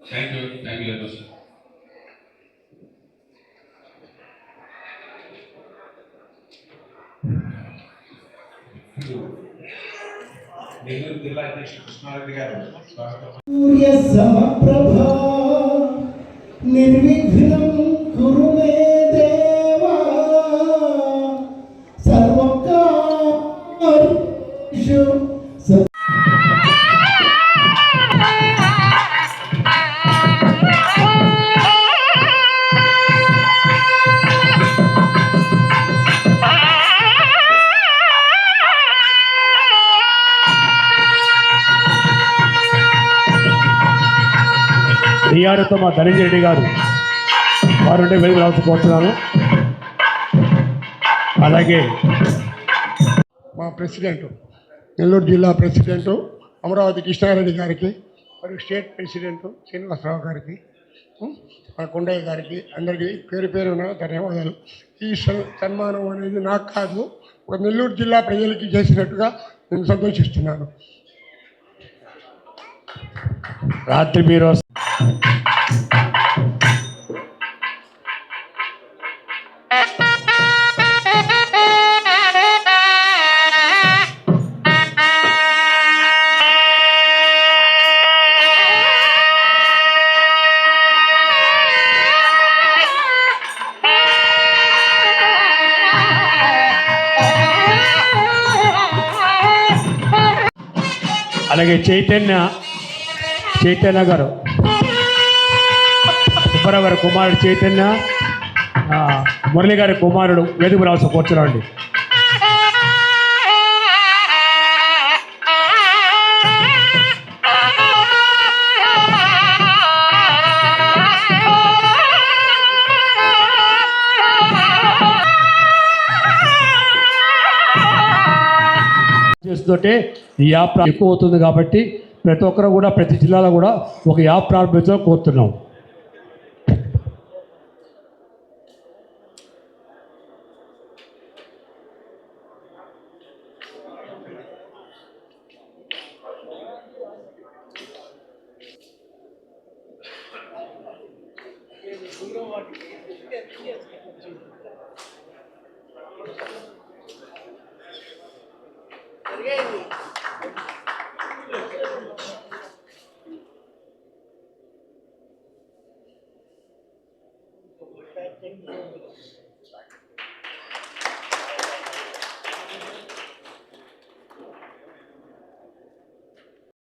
Thank you thank you sir సమప్రభ నిర్విఘ్నం కురు డిఆర్తో మా ధనంజయ రెడ్డి గారు వారు ఉంటే వెలుగు రావచ్చు అలాగే మా ప్రెసిడెంట్ నెల్లూరు జిల్లా ప్రెసిడెంట్ అమరావతి కృష్ణారెడ్డి గారికి మరియు స్టేట్ ప్రెసిడెంట్ శ్రీనివాసరావు గారికి మా కొండయ్య గారికి అందరికీ పేరు పేరున ధన్యవాదాలు. ఈ సన్- సన్మానం అనేది నాకు కాదు ఒక నెల్లూరు జిల్లా ప్రజలకి చేసినట్టుగా నేను సంతోషిస్తున్నాను. రాత్రి మీరు అలాగే చైతన్య చైతన్య గారు. సుబ్బారావు గారి కుమారుడు చైతన్య మురళి గారి కుమారుడు వేదిక రావచ్చు కూర్చున్నాండి చేస్తుంటే ఈ యాప్ ఎక్కువ అవుతుంది కాబట్టి ప్రతి ఒక్కరు కూడా ప్రతి జిల్లాలో కూడా ఒక యాప్ ప్రారంభించాలని కోరుతున్నాం.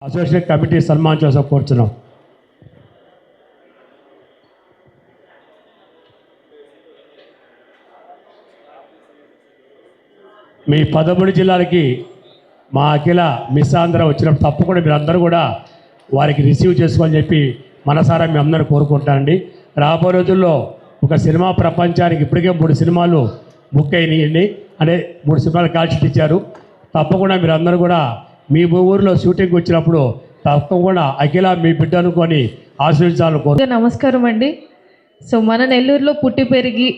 అసోసియేట్ కమిటీ సన్మానం కోసం కోరుతున్నాం మీ పదమూడు జిల్లాలకి మా అఖిల మిస్ ఆంధ్ర వచ్చినప్పుడు తప్పకుండా మీరు అందరూ కూడా వారికి రిసీవ్ చేసుకోవాలని చెప్పి మనసారా మీ అందరూ కోరుకుంటానండి రాబో రోజుల్లో ఒక సినిమా ప్రపంచానికి ఇప్పటికే మూడు సినిమాలు బుక్ అయినాయండి. అంటే మూడు సినిమాలు కాల్షీట్ ఇచ్చారు. తప్పకుండా మీరు అందరూ కూడా మీ ఊరిలో షూటింగ్ వచ్చినప్పుడు తప్పకుండా అఖిల మీ బిడ్డ అనుకొని ఆశీర్వదించాలని కోరు నమస్కారం అండి. సో మన నెల్లూరులో పుట్టి పెరిగి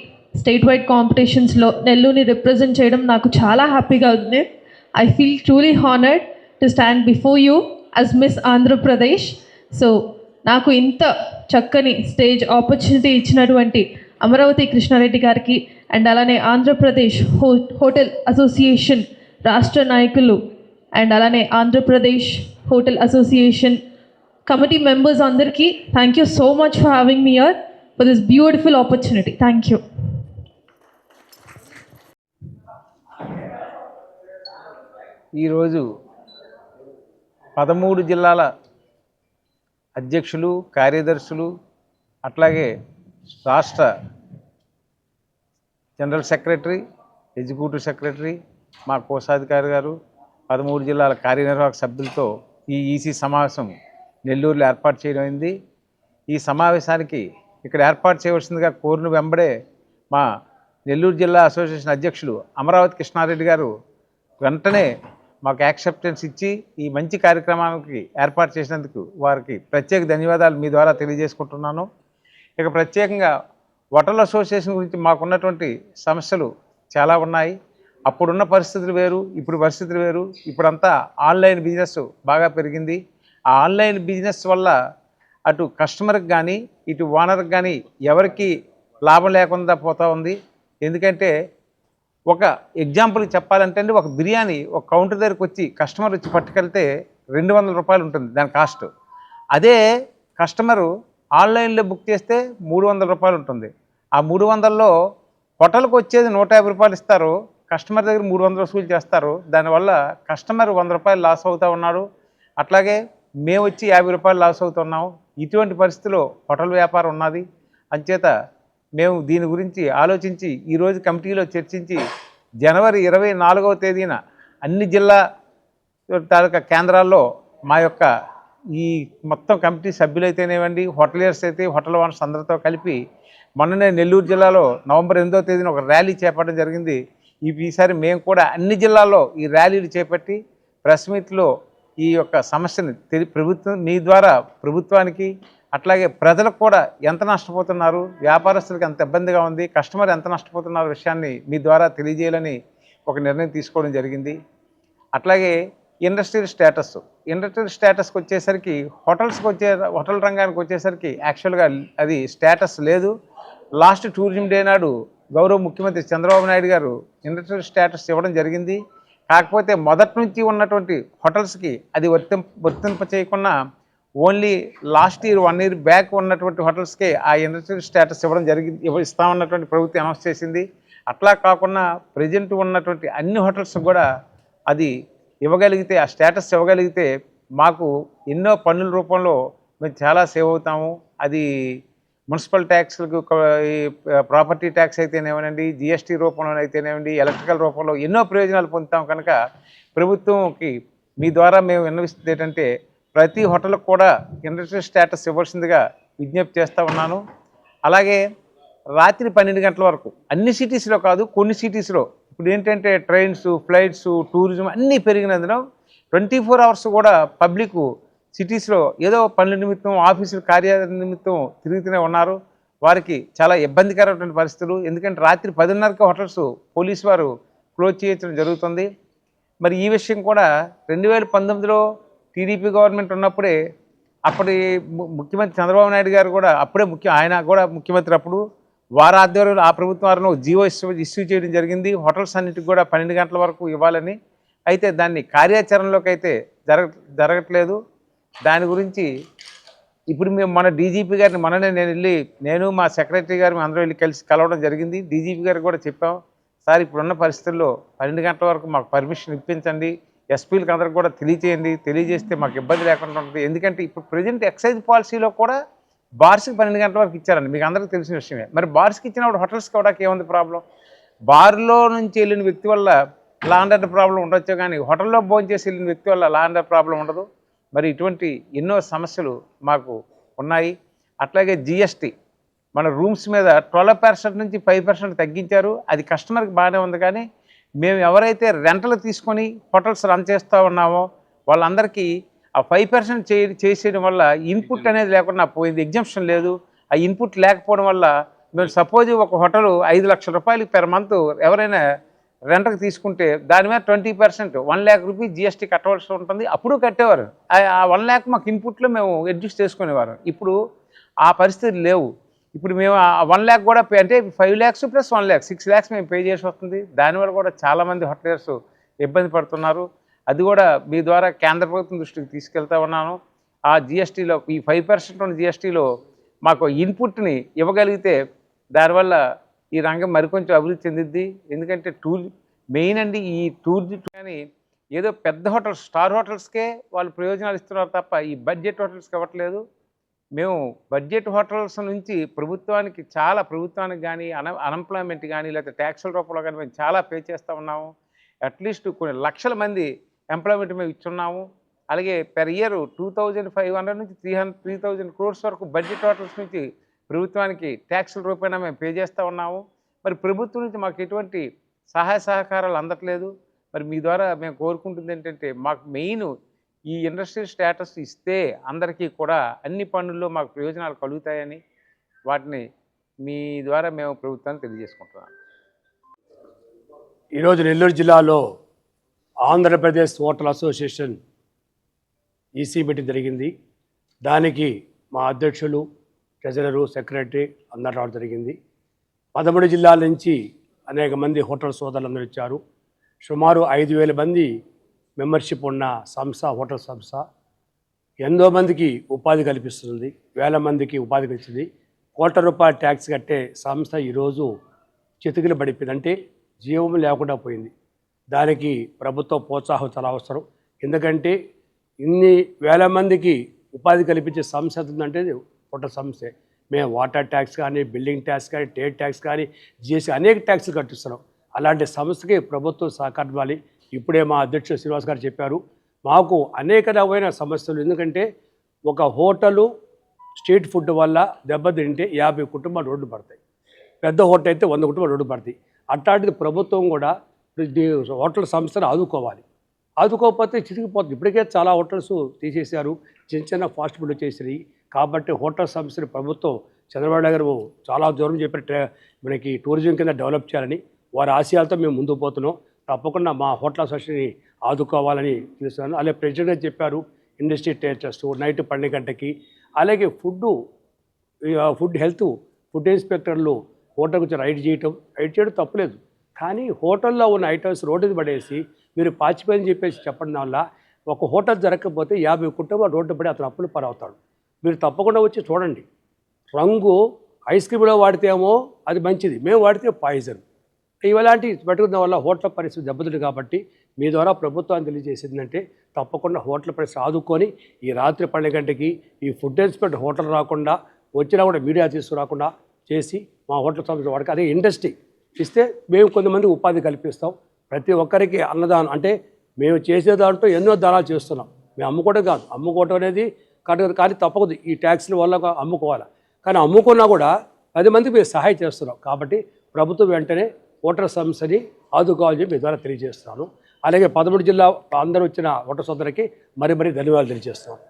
స్టేట్ వైడ్ కాంపిటీషన్స్లో నెల్లూరుని రిప్రజెంట్ చేయడం నాకు చాలా హ్యాపీగా ఉంది. I feel truly honoured to stand before you as Miss Andhra Pradesh so నాకు ఇంత చక్కని స్టేజ్ ఆపర్చునిటీ ఇచ్చినటువంటి అమరావతి కృష్ణారెడ్డి గారికి అండ్ అలానే ఆంధ్రప్రదేశ్ హో హోటల్ అసోసియేషన్ రాష్ట్ర నాయకులు అండ్ అలానే Andhra Pradesh hotel association committee members అందరికీ thank you so much for having me here for this beautiful opportunity thank you ఈరోజు పదమూడు జిల్లాల అధ్యక్షులు కార్యదర్శులు అట్లాగే రాష్ట్ర జనరల్ సెక్రటరీ ఎగ్జిక్యూటివ్ సెక్రటరీ మా కోశాధికారి గారు పదమూడు జిల్లాల కార్యనిర్వాహక సభ్యులతో ఈ ఈసీ సమావేశం నెల్లూరులో ఏర్పాటు చేయడం ఈ సమావేశానికి ఇక్కడ ఏర్పాటు చేయవలసిందిగా కోరిన వెంబడే మా నెల్లూరు జిల్లా అసోసియేషన్ అధ్యక్షులు అమరావతి కృష్ణారెడ్డి గారు వెంటనే మాకు యాక్సెప్టెన్స్ ఇచ్చి ఈ మంచి కార్యక్రమానికి ఏర్పాటు చేసినందుకు వారికి ప్రత్యేక ధన్యవాదాలు మీ ద్వారా తెలియజేసుకుంటున్నాను. ఇక ప్రత్యేకంగా హోటల్ అసోసియేషన్ గురించి మాకున్నటువంటి సమస్యలు చాలా ఉన్నాయి. అప్పుడున్న పరిస్థితులు వేరు ఇప్పుడు పరిస్థితులు వేరు. ఇప్పుడంతా ఆన్లైన్ బిజినెస్ బాగా పెరిగింది. ఆ ఆన్లైన్ బిజినెస్ వల్ల అటు కస్టమర్కి కానీ ఇటు ఓనర్కి కానీ ఎవరికి లాభం లేకుండా పోతూ ఉంది. ఎందుకంటే ఒక ఎగ్జాంపుల్ చెప్పాలంటే అండి ఒక బిర్యానీ ఒక కౌంటర్ దగ్గరికి వచ్చి కస్టమర్ వచ్చి పట్టుకెళ్తే రెండు వందల రూపాయలు ఉంటుంది దాని కాస్ట్. అదే కస్టమరు ఆన్లైన్లో బుక్ చేస్తే మూడు వందల రూపాయలు ఉంటుంది. ఆ మూడు వందల్లో హోటల్కి వచ్చేది నూట యాభై రూపాయలు ఇస్తారు. కస్టమర్ దగ్గర మూడు వందలు వసూలు చేస్తారు. దానివల్ల కస్టమర్ వంద రూపాయలు లాస్ అవుతూ ఉన్నాడు. అట్లాగే మేము వచ్చి యాభై రూపాయలు లాస్ అవుతున్నాం ఇటువంటి పరిస్థితిలో హోటల్ వ్యాపారం ఉన్నది. అంచేత మేము దీని గురించి ఆలోచించి ఈరోజు కమిటీలో చర్చించి జనవరి ఇరవై నాలుగవ తేదీన అన్ని జిల్లా తాలూకా కేంద్రాల్లో మా యొక్క ఈ మొత్తం కమిటీ సభ్యులైతేనేవ్వండి హోటలియర్స్ అయితే హోటల్ ఓనర్స్ అందరితో కలిపి మొన్ననే నెల్లూరు జిల్లాలో నవంబర్ ఎనిమిదో తేదీన ఒక ర్యాలీ చేపట్టడం జరిగింది. ఈసారి మేము కూడా అన్ని జిల్లాల్లో ఈ ర్యాలీలు చేపట్టి ప్రెస్ మీట్లో ఈ యొక్క సమస్యని తెలి ప్రభుత్వం మీ ద్వారా ప్రభుత్వానికి అట్లాగే ప్రజలకు కూడా ఎంత నష్టపోతున్నారు వ్యాపారస్తులకు ఎంత ఇబ్బందిగా ఉంది కస్టమర్ ఎంత నష్టపోతున్నారు విషయాన్ని మీ ద్వారా తెలియజేయాలని ఒక నిర్ణయం తీసుకోవడం జరిగింది. అట్లాగే ఇండస్ట్రియల్ స్టేటస్. ఇండస్ట్రియల్ స్టేటస్కి వచ్చేసరికి హోటల్స్కి వచ్చే హోటల్ రంగానికి వచ్చేసరికి యాక్చువల్గా అది స్టేటస్ లేదు. లాస్ట్ టూరిజం డే నాడు గౌరవ ముఖ్యమంత్రి చంద్రబాబు నాయుడు గారు ఇండస్ట్రియల్ స్టేటస్ ఇవ్వడం జరిగింది. కాకపోతే మొదటి నుంచి ఉన్నటువంటి హోటల్స్కి అది వర్తిం వర్తింప చేయకుండా only last year one year back ఉన్నటువంటి హోటల్స్కే ఆ ఇండస్ట్రియల్ స్టేటస్ ఇవ్వడం జరిగింది ఇస్తామన్నటువంటి ప్రభుత్వం అనౌన్స్ చేసింది. అట్లా కాకుండా ప్రజెంట్ ఉన్నటువంటి అన్ని హోటల్స్ కూడా అది ఇవ్వగలిగితే ఆ స్టేటస్ ఇవ్వగలిగితే మాకు ఎన్నో పన్నుల రూపంలో మేము చాలా సేవ్ అవుతాము. అది మున్సిపల్ ట్యాక్స్లకు ప్రాపర్టీ ట్యాక్స్ అయితేనేమనండి జిఎస్టీ రూపంలో అయితేనేమండి ఎలక్ట్రికల్ రూపంలో ఎన్నో ప్రయోజనాలు పొందుతాం కనుక ప్రభుత్వంకి మీ ద్వారా మేము విన్నవిస్తుంది ఏంటంటే ప్రతి హోటల్కి కూడా ఇండస్ట్రియల్ స్టేటస్ ఇవ్వాల్సిందిగా విజ్ఞప్తి చేస్తూ ఉన్నాను. అలాగే రాత్రి పన్నెండు గంటల వరకు అన్ని సిటీస్లో కాదు కొన్ని సిటీస్లో ఇప్పుడు ఏంటంటే ట్రైన్స్ ఫ్లైట్స్ టూరిజం అన్నీ పెరిగినందున ట్వంటీ ఫోర్ అవర్స్ కూడా పబ్లిక్ సిటీస్లో ఏదో పనుల నిమిత్తం ఆఫీసుల కార్యాలయ నిమిత్తం తిరుగుతూనే ఉన్నారు. వారికి చాలా ఇబ్బందికరమైనటువంటి పరిస్థితులు. ఎందుకంటే రాత్రి పదిన్నరకు హోటల్స్ పోలీసు వారు క్లోజ్ చేయించడం జరుగుతుంది. మరి ఈ విషయం కూడా రెండు వేల పంతొమ్మిదిలో టీడీపీ గవర్నమెంట్ ఉన్నప్పుడే అప్పటి ము- ముఖ్యమంత్రి చంద్రబాబు నాయుడు గారు కూడా అప్పుడే ముఖ్య ఆయన కూడా ముఖ్యమంత్రి అప్పుడు వారి ఆధ్వర్యంలో ఆ ప్రభుత్వం వారిలో జియో ఇష్యూ ఇష్యూ చేయడం జరిగింది. హోటల్స్ అన్నిటికి కూడా పన్నెండు గంటల వరకు ఇవ్వాలని. అయితే దాన్ని కార్యాచరణలోకి అయితే జరగ జరగట్లేదు. దాని గురించి ఇప్పుడు మేము మన డీజీపీ గారిని మననే నేను వెళ్ళి నేను మా సెక్రటరీ గారు మేము అందరూ వెళ్ళి కలిసి కలవడం జరిగింది. డీజీపీ గారికి కూడా చెప్పాం సార్ ఇప్పుడున్న పరిస్థితుల్లో పన్నెండు గంటల వరకు మాకు పర్మిషన్ ఇప్పించండి. ఎస్పీలకు అందరికి కూడా తెలియజేయండి తెలియజేస్తే మాకు ఇబ్బంది లేకుండా ఉంటుంది. ఎందుకంటే ఇప్పుడు ప్రజెంట్ ఎక్సైజ్ పాలసీలో కూడా బార్స్కి పన్నెండు గంటల వరకు ఇచ్చారండి. మీకు అందరికీ తెలిసిన విషయమే. మరి బార్స్కి ఇచ్చినప్పుడు హోటల్స్కి కూడా ఏముంది ప్రాబ్లం? బార్లో నుంచి వెళ్ళిన వ్యక్తి వల్ల లాండర్ ప్రాబ్లం ఉండొచ్చు కానీ హోటల్లో భోజనం చేసి వెళ్ళిన వ్యక్తి వల్ల లాండర్ ప్రాబ్లం ఉండదు. మరి ఇటువంటి ఎన్నో సమస్యలు మాకు ఉన్నాయి. అట్లాగే జిఎస్టీ. మన రూమ్స్ మీద ట్వెల్వ్ పర్సెంట్ నుంచి ఫైవ్ పర్సెంట్ తగ్గించారు. అది కస్టమర్కి బాగానే ఉంది కానీ మేము ఎవరైతే రెంటలు తీసుకొని హోటల్స్ రన్ చేస్తూ ఉన్నామో వాళ్ళందరికీ ఆ ఫైవ్ పర్సెంట్ చే చేసేయడం వల్ల ఇన్పుట్ అనేది లేకుండా పోయింది. ఎగ్జంప్షన్ లేదు. ఆ ఇన్పుట్ లేకపోవడం వల్ల మేము సపోజ్ ఒక హోటల్ ఐదు లక్షల రూపాయలు పెర్ మంత్ ఎవరైనా రెంట్కి తీసుకుంటే దాని మీద twenty percent one lakh rupees GST కట్టవలసి ఉంటుంది. అప్పుడు కట్టేవారు. ఆ- ఆ వన్ ల్యాక్ మాకు ఇన్పుట్లో మేము అడ్జస్ట్ చేసుకునేవారు. ఇప్పుడు ఆ పరిస్థితులు లేవు. ఇప్పుడు మేము ఆ వన్ ల్యాక్ కూడా పే అంటే five lakhs plus one lakh six lakhs మేము పే చేసి వస్తుంది. దానివల్ల కూడా చాలామంది హోటలర్స్ ఇబ్బంది పడుతున్నారు. అది కూడా మీ ద్వారా కేంద్ర ప్రభుత్వం దృష్టికి తీసుకెళ్తా ఉన్నాను. ఆ జిఎస్టీలో ఈ ఫైవ్ పర్సెంట్ ఉన్న జిఎస్టీలో మాకు ఇన్పుట్ని ఇవ్వగలిగితే దానివల్ల ఈ రంగం మరికొంచెం అభివృద్ధి చెందిద్ది. ఎందుకంటే టూర్ మెయిన్ అండి ఈ టూర్ కానీ ఏదో పెద్ద హోటల్స్ స్టార్ హోటల్స్కే వాళ్ళు ప్రయోజనాలు ఇస్తున్నారు తప్ప ఈ బడ్జెట్ హోటల్స్కి ఇవ్వట్లేదు. మేము బడ్జెట్ హోటల్స్ నుంచి ప్రభుత్వానికి చాలా ప్రభుత్వానికి కానీ అన అన్ఎంప్లాయ్మెంట్ కానీ లేకపోతే ట్యాక్సుల రూపంలో కానీ మేము చాలా పే చేస్తూ ఉన్నాము. అట్లీస్ట్ కొన్ని లక్షల మంది ఎంప్లాయ్మెంట్ మేము ఇచ్చున్నాము. అలాగే per year two thousand five hundred నుంచి three hundred three thousand crores వరకు బడ్జెట్ టోటల్స్ నుంచి ప్రభుత్వానికి ట్యాక్సుల రూపేణా మేము పే చేస్తూ ఉన్నాము. మరి ప్రభుత్వం నుంచి మాకు ఎటువంటి సహాయ సహకారాలు అందట్లేదు. మరి మీ ద్వారా మేము కోరుకుంటుంది ఏంటంటే మాకు మెయిన్ ఈ ఇండస్ట్రియల్ స్టేటస్ ఇస్తే అందరికీ కూడా అన్ని పనుల్లో మాకు ప్రయోజనాలు కలుగుతాయని వాటిని మీ ద్వారా మేము ప్రభుత్వాన్ని తెలియజేసుకుంటున్నాం. ఈరోజు నెల్లూరు జిల్లాలో Andhra Pradesh hotel association EC meeting జరిగింది. దానికి మా అధ్యక్షులు ట్రెజరరు సెక్రటరీ అందరూ రావడం జరిగింది. పదమూడు జిల్లాల నుంచి అనేక మంది హోటల్ సోదరులందరూ ఇచ్చారు సుమారు ఐదు వేల మంది మెంబర్షిప్ ఉన్న సంస్థ హోటల్ సంస్థ. ఎంతో మందికి ఉపాధి కల్పిస్తుంది. వేల మందికి ఉపాధి కలిసింది కోట్ల రూపాయల ట్యాక్స్ కట్టే సంస్థ ఈరోజు చితికిలు పడిపోయింది అంటే జీవం లేకుండా పోయింది. దానికి ప్రభుత్వ ప్రోత్సాహం చాలా అవసరం. ఎందుకంటే ఇన్ని వేల మందికి ఉపాధి కల్పించే సంస్థ ఉందంటే హోటల్ సంస్థే మేము వాటర్ ట్యాక్స్ కానీ బిల్డింగ్ ట్యాక్స్ కానీ ట్రేడ్ ట్యాక్స్ కానీ జిఎస్టీ అనేక ట్యాక్స్లు కట్టిస్తున్నాం. అలాంటి సంస్థకి ప్రభుత్వం సహకారం ఇవ్వాలి. ఇప్పుడే మా అధ్యక్షుడు శ్రీనివాస్ గారు చెప్పారు మాకు అనేక రకమైన సమస్యలు. ఎందుకంటే ఒక హోటలు స్ట్రీట్ ఫుడ్ వల్ల దెబ్బతింటే యాభై కుటుంబాలు రోడ్డు పడతాయి. పెద్ద హోటల్ అయితే వంద కుటుంబాలు రోడ్డు పడతాయి. అట్లాంటిది ప్రభుత్వం కూడా హోటల్ సంస్థను ఆదుకోవాలి. ఆదుకోకపోతే చితికిపోతుంది. ఇప్పటికే చాలా హోటల్స్ తీసేశారు. చిన్న చిన్న ఫాస్ట్ ఫుడ్ వచ్చేసినాయి కాబట్టి హోటల్ సంస్థని ప్రభుత్వం చంద్రబాబు నగర్ గారు చాలా దూరం చెప్పిన మనకి టూరిజం కింద డెవలప్ చేయాలని వారి ఆశయాలతో మేము ముందుకు పోతున్నాం. తప్పకుండా మా హోటల్ అసోసియేషన్ని ఆదుకోవాలని తెలుస్తున్నాను అలాగే ప్రెసిడెంట్ చెప్పారు ఇండస్ట్రీ ట్రేడ్ నైట్ పన్నెండు గంటకి అలాగే ఫుడ్ ఫుడ్ హెల్త్ ఫుడ్ ఇన్స్పెక్టర్లు హోటల్ గురించి రైడ్ చేయటం రైడ్ చేయడం తప్పలేదు. కానీ హోటల్లో ఉన్న ఐటమ్స్ రోడ్డు పడేసి మీరు పాచిపోయని చెప్పేసి చెప్పడం వల్ల ఒక హోటల్ జరగకపోతే యాభై కుటుంబాలు రోడ్డు పడి అతను అప్పులు పరవుతాడు. మీరు తప్పకుండా వచ్చి చూడండి. రంగు ఐస్ క్రీమ్లో వాడితేమో అది మంచిది. మేము వాడితే పాయిజన్. ఇలాంటి పెట్టుకున్న వల్ల హోటల్ పరిస్థితి దెబ్బతుంది కాబట్టి మీ ద్వారా ప్రభుత్వాన్ని తెలియజేసిందంటే తప్పకుండా హోటల్ పరిస్థితి ఆదుకొని ఈ రాత్రి పన్నెండు గంటకి ఈ ఫుడ్ ఇన్స్పెక్టర్ హోటల్ రాకుండా వచ్చినా కూడా మీడియా తీసుకురాకుండా చేసి మా హోటల్ సంస్థ వాడికి అదే ఇండస్ట్రీ. ఇస్తే మేము కొంతమంది ఉపాధి కల్పిస్తాం. ప్రతి ఒక్కరికి అన్నదానం అంటే మేము చేసే దాంట్లో ఎన్నో దానాలు చేస్తున్నాం. మేము అమ్ముకోవడం కాదు. అమ్ముకోవడం అనేది కానీ కానీ తప్పదు. ఈ ట్యాక్స్ల వల్ల అమ్ముకోవాలి? కానీ అమ్ముకున్నా కూడా పది మందికి మేము సహాయం చేస్తున్నాం. కాబట్టి ప్రభుత్వం వెంటనే ఓటర్ సంస్థని ఆదుకోవాలని చెప్పి మీ ద్వారా తెలియజేస్తున్నాను. అలాగే పదమూడు జిల్లా అందరూ వచ్చిన ఓటర్ సోదరికి మరి మరీ ధన్యవాదాలు తెలియజేస్తున్నాను.